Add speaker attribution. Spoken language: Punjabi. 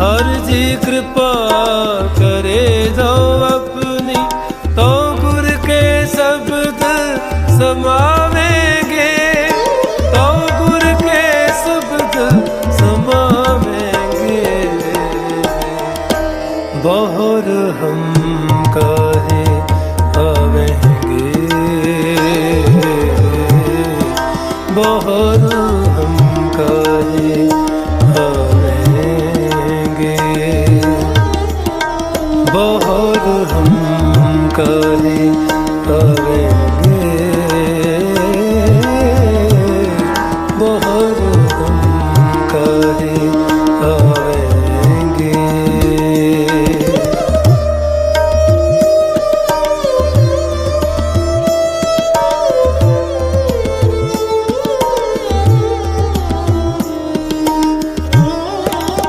Speaker 1: ਹਰ ਜੀ ਕਿਰਪਾ ਕਰੇ ਜੋ ਆਪਣੀ, ਤੋ ਗੁਰ ਕੇ ਸ਼ਬਦ ਸਮਾਵੇਂਗੇ। ਤੋ ਗੁਰ ਕੇ ਸ਼ਬਦ ਸਮਾਵੇਂਗੇ। ਬਹੁਰ ਹਮ ਕਹੇ, ਆਵੇਂਗੇ। ਬਹੁਰ ਹਮ ਕਹੇ बहुत हम हम करे अरे